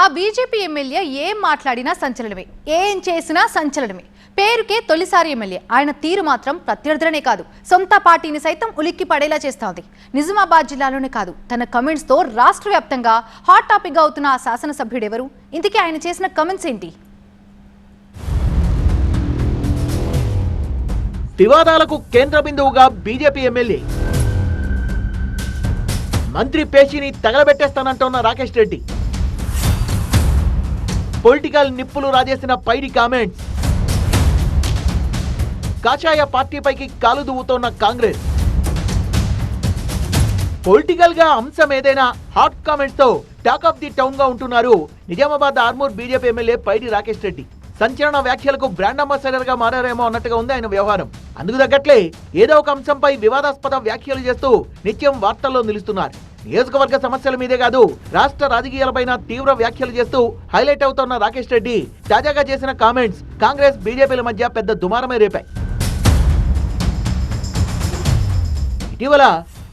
ఆ BJP MLA ఏం మాట్లాడినా సంచలనమే ఏం చేసినా సంచలనమే. పేరుకే తొలిసారి ఎమ్మెల్యే. ఆయన తీరు మాత్రం ప్రత్యర్థులనే కాదు సొంత పార్టీని సైతం ఉలిక్కి పడేలా చేస్తోంది. నిజామాబాద్ జిల్లాలోనే కాదు తన కమెంట్స్తో రాష్ట్ర వ్యాప్తంగా హాట్ టాపిక్గా అవుతున్న ఆ శాసనసభ్యుడెవరు ఇంతకీ ఆయన చేసిన కమెంట్స్ ఏంటి? వివాదాలకు కేంద్ర బిందువుగా బీజేపీ ఎమ్మెల్యే. మంత్రి పేషిని తగలబెట్టేస్తానంటున్న రాకేష్ రెడ్డి. పొలిటికల్ నిప్పులు రాజేసిన పైడి కామెంట్స్. కాషాయ పార్టీపైకి కాలు దువ్వుతోన్న కాంగ్రెస్. పొలిటికల్గా అంశం ఏదైనా హాట్ కామెంట్తో టాక్ ఆఫ్ ది టౌన్గా ఉంటున్నారు నిజామాబాద్ ఆర్మూర్ బీజేపీ ఎమ్మెల్యే పైడి రాకేష్ రెడ్డి. సంచలన వ్యాఖ్యలకు బ్రాండ్ అంబాసిడర్గా మారారేమో అన్నట్టుగా ఉంది ఆయన వ్యవహారం. అందుకు తగ్గట్లే ఏదో ఒక అంశంపై వివాదాస్పద వ్యాఖ్యలు చేస్తూ నిత్యం వార్తల్లో నిలుస్తున్నారు. నియోజకవర్గ సమస్యల మీదే కాదు రాష్ట్ర రాజకీయాలపైన తీవ్ర వ్యాఖ్యలు చేస్తూ హైలైట్ అవుతున్న రాకేష్ రెడ్డి తాజాగా చేసిన కామెంట్స్ కాంగ్రెస్ బీజేపీల మధ్య పెద్ద దుమారమే రేపాయి. ఇటీవల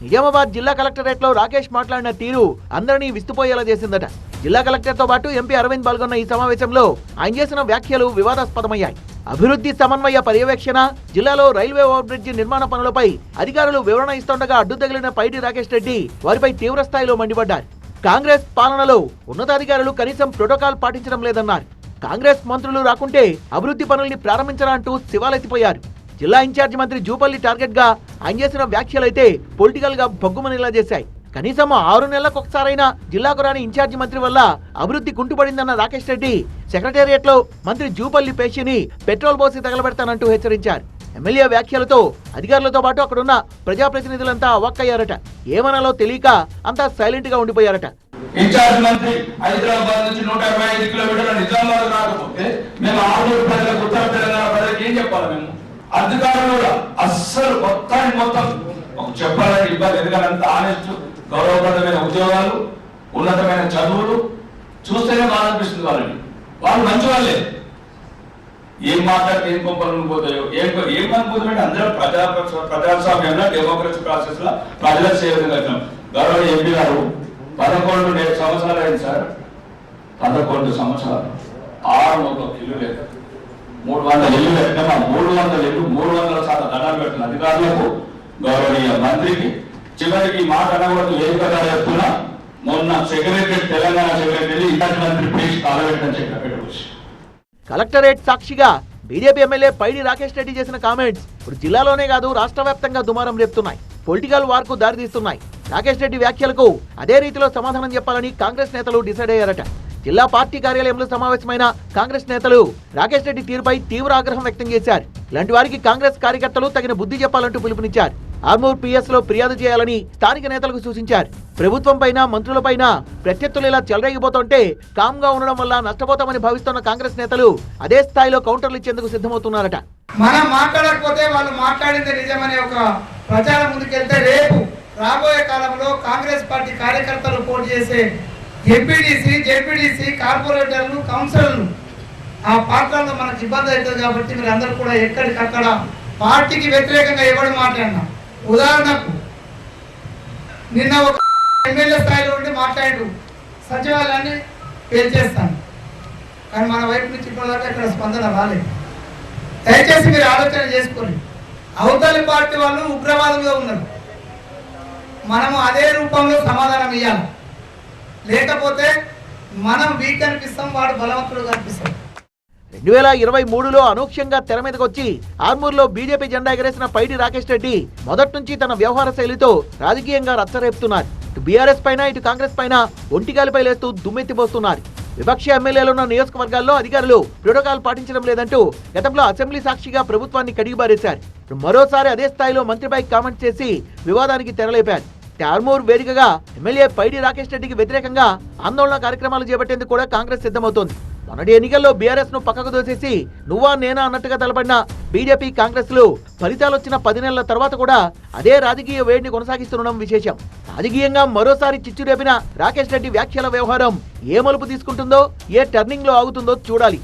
నిజామాబాద్ జిల్లా కలెక్టరేట్లో రాకేష్ మాట్లాడిన తీరు అందరినీ విస్తుపోయేలా చేసిందట. జిల్లా కలెక్టర్తో పాటు ఎంపీ అరవింద్ పాల్గొన్న ఈ సమావేశంలో ఆయన చేసిన వ్యాఖ్యలు వివాదాస్పదమయ్యాయి. అభివృద్ధి సమన్వయ పర్యవేక్షణ జిల్లాలో రైల్వే ఓవర్ బ్రిడ్జి నిర్మాణ పనులపై అధికారులు వివరణ ఇస్తుండగా అడ్డు తగిలిన పైడి రాకేష్ రెడ్డి వారిపై తీవ్ర స్థాయిలో మండిపడ్డారు. కాంగ్రెస్ పాలనలో ఉన్నతాధికారులు కనీసం ప్రోటోకాల్ పాటించడం లేదన్నారు. కాంగ్రెస్ మంత్రులు రాకుంటే అభివృద్ధి పనుల్ని ప్రారంభించరా అంటూ శివాలెత్తిపోయారు. జిల్లా ఇన్ఛార్జి మంత్రి జూపల్లి టార్గెట్గా ఆయన చేసిన వ్యాఖ్యలైతే పొలిటికల్గా బొగ్గుమనేలా చేశాయి. కనీసం ఆరు నెలలకు ఒకసారైనా జిల్లాకు రాని ఇన్ఛార్జి మంత్రి వల్ల అభివృద్ధి కుంటుపడిందన్న రాకేష్ రెడ్డి సెక్రటేరియట్లో మంత్రి జూపల్లి పేషిని పెట్రోల్ పోసి తగలబెడతానంటూ హెచ్చరించారు. ఎమ్మెల్యే వ్యాఖ్యలతో అధికారులతో పాటు అక్కడున్న ప్రజాప్రతినిధులంతా అవాక్కయ్యారట ఏమనాలో తెలియక అంతా సైలెంట్గా ఉండిపోయారట. ఇన్ఛార్జ్ మంత్రి హైదరాబాద్ నుంచి నూట ఇరవై ఐదు కిలోమీటర్ల నిజామాబాద్ రాకపోతే మేము ఆర్మూరు ప్రజలకు ఉత్తర తెలంగాణ ప్రజలకు ఏం చెప్పాలి మేము? అధికారులు కూడా అస్సలు మొత్తాన్ని మొత్తం చెప్పాలని ఇబ్బంది. ఎందుకంటే అంత ఆనెస్ట్ గౌరవప్రదమైన ఉద్యోగాలు ఉన్నతమైన చదువులు చూస్తేనే బాధ అనిపిస్తుంది వాళ్ళని వాళ్ళు మంచి వాళ్ళే ఏం మాట్లాడితే ఏం కొంపలు పోతాయో ఏం ఏం అనుకుంటుంటే అందరూ ప్రజా ప్రజాస్వామ్యంలో డెమోక్రసీ ప్రాసెస్లో ప్రజలకు సేవలు చేస్తున్నాం గౌరవ ఎంపీ గారు పదకొండు నేడు సంవత్సరాలు అయింది సార్. పదకొండు సంవత్సరాలు. ఆరు వందల ఇల్లు లేదు. మూడు వందల ఇల్లు పెట్టినా మూడు వందల ఇల్లు మూడు వందల శాతం దండాలు పెట్టిన అధికారులకు గౌరవనీయ మంత్రికి చివరికి మాట అనకూడదు ఏ చెప్తున్నా మొన్న సెక్రటరీ తెలంగాణ సెక్రటరీ ఇన్ఛార్జ్ మంత్రి ప్లీజ్ కాలబెట్టని చెప్పి కలెక్టరేట్ సాక్షిగా బీజేపీ ఎమ్మెల్యే పైడి రాకేష్ రెడ్డి చేసిన కామెంట్స్ ఇప్పుడు జిల్లాలోనే కాదు రాష్ట్ర వ్యాప్తంగా దుమారం రేపుతున్నాయి. పొలిటికల్ వార్కు దారితీస్తున్నాయి. రాకేష్ రెడ్డి వ్యాఖ్యలకు అదే రీతిలో సమాధానం చెప్పాలని కాంగ్రెస్ నేతలు డిసైడ్ అయ్యారట. జిల్లా పార్టీ కార్యాలయంలో సమావేశమైన కాంగ్రెస్ నేతలు రాకేష్ రెడ్డి తీరుపై తీవ్ర ఆగ్రహం వ్యక్తం చేశారు. ఇలాంటి వారికి కాంగ్రెస్ కార్యకర్తలు తగిన బుద్ధి చెప్పాలంటూ పిలుపునిచ్చారు. ఆర్మూర్ పిఎస్లో ఫిర్యాదు చేయాలని స్థానిక నేతలకు సూచించారు. ప్రభుత్వం పైన మంత్రులపైన ప్రత్యర్థులు ఇలా చెలరేగిపోతుంటే కామ్గా ఉండడం వల్ల నష్టపోతామని భావిస్తున్న కాంగ్రెస్ నేతలు అదే స్థాయిలో కౌంటర్లు ఇచ్చేందుకు సిద్ధమవుతున్నారట. మనం మాట్లాడకపోతే వాళ్ళు మాట్లాడింది నిజమనే ఒక ప్రచారం ముందుకెళ్తే రేపు రాబోయే కాలంలో కాంగ్రెస్ పార్టీ కార్యకర్తలు పోటీ చేసే ఎంపీడీసీ జెడ్పీడీసీ కార్పొరేటర్లు కౌన్సిలర్లు ఆ పాత్రలో మనకు ఇబ్బంది అవుతుంది కాబట్టి మీరు అందరూ కూడా ఎక్కడికక్కడ పార్టీకి వ్యతిరేకంగా ఎవరు మాట్లాడినా ఉదాహరణకు నిన్న ఒక ఎమ్మెల్యే స్థాయిలో ఉండి మాట్లాడు సచివాలయాన్ని పేర్చేస్తాను కానీ మన వైపు నుంచి ఇప్పటిదాకా ఇక్కడ స్పందన రాలేదు. దయచేసి మీరు ఆలోచన చేసుకోండి. అవతలి పార్టీ వాళ్ళు ఉగ్రవాదంలో ఉన్నారు. మనము అదే రూపంలో సమాధానం ఇవ్వాలి లేకపోతే మనం వీక్ అనిపిస్తాం వాడు బలవంతుడు కనిపిస్తాం రెండు వేల ఇరవై మూడులో అనూహ్యంగా తెర మీదకి వచ్చి ఆర్మూర్లో బీజేపీ జెండా ఎగరేసిన పైడి రాకేష్ రెడ్డి మొదటి నుంచి తన వ్యవహార శైలితో రాజకీయంగా రచ్చరేపుతున్నారు. ఇటు బీఆర్ఎస్ పైన ఇటు కాంగ్రెస్ పైన ఒంటిగాలిపై లేస్తూ దుమ్మెత్తిపోస్తున్నారు. విపక్ష ఎమ్మెల్యేలున్న నియోజకవర్గాల్లో అధికారులు ప్రోటోకాల్ పాటించడం లేదంటూ గతంలో అసెంబ్లీ సాక్షిగా ప్రభుత్వాన్ని కడిగిబారేశారు. మరోసారి అదే స్థాయిలో మంత్రిపై కామెంట్ చేసి వివాదానికి తెరలేపారు. ఆర్మూర్ వేదికగా ఎమ్మెల్యే పైడి రాకేష్ రెడ్డికి వ్యతిరేకంగా ఆందోళన కార్యక్రమాలు చేపట్టేందుకు కూడా కాంగ్రెస్ సిద్ధమవుతోంది. మొన్నటి ఎన్నికల్లో బీఆర్ఎస్ను పక్కకు దోసేసి నువ్వా నేనా అన్నట్టుగా తలపడిన బీజేపీ కాంగ్రెస్లు ఫలితాలు వచ్చిన పది నెలల తర్వాత కూడా అదే రాజకీయ వేడిని కొనసాగిస్తుండడం విశేషం. రాజకీయంగా మరోసారి చిచ్చు రేపిన రాకేష్ రెడ్డి వ్యాఖ్యల వ్యవహారం ఏ మలుపు తీసుకుంటుందో ఏ టర్నింగ్లో ఆగుతుందో చూడాలి.